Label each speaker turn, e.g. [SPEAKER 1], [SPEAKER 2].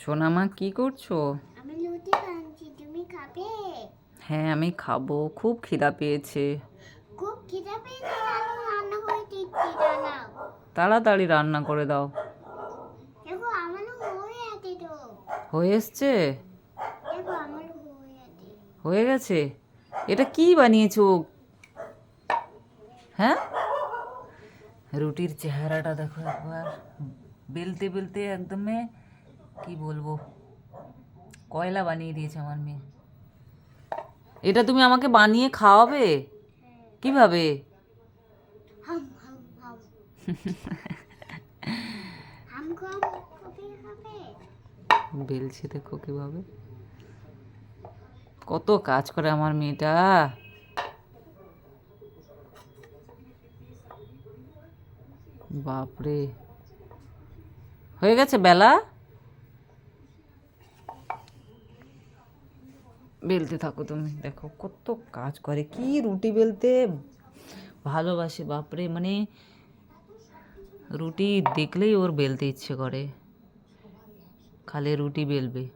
[SPEAKER 1] সোনামা কি করছ?
[SPEAKER 2] আমি লুচি খাচ্ছি তুমি খাবে?
[SPEAKER 1] হ্যাঁ আমি খাব খুব খিদা পেয়েছে।
[SPEAKER 2] খুব খিদে পেয়েছে জানো রান্না করে দিচ্ছি দাঁড়াও।
[SPEAKER 1] তাড়াতাড়ি রান্না করে দাও।
[SPEAKER 2] দেখো হয়ে আছে তো।
[SPEAKER 1] হয়ে এসছে?
[SPEAKER 2] দেখো হয়ে আছে।
[SPEAKER 1] হয়ে গেছে? এটা কি বানিয়েছো? হ্যাঁ? রুটির চেহারাটা দেখো একবার। বেলতে বেলতে একদমে কি বলব? কয়লা বানিয়ে দিয়েছে আমার মেয়ে। এটা তুমি আমাকে বানিয়ে খাওয়াবে? কীভাবে? বেলছে দেখো কীভাবে। কত কাজ করে আমার মেয়েটা। বাপরে। হয়ে গেছে বেলা? বেলতে থাকো তুমি। দেখো কত কাজ করে, কি রুটি বেলতে? ভালোবাসে, বাপরে মানে রুটি দেখলেই ওর বেলতে ইচ্ছে করে। খালে রুটি বেলবে।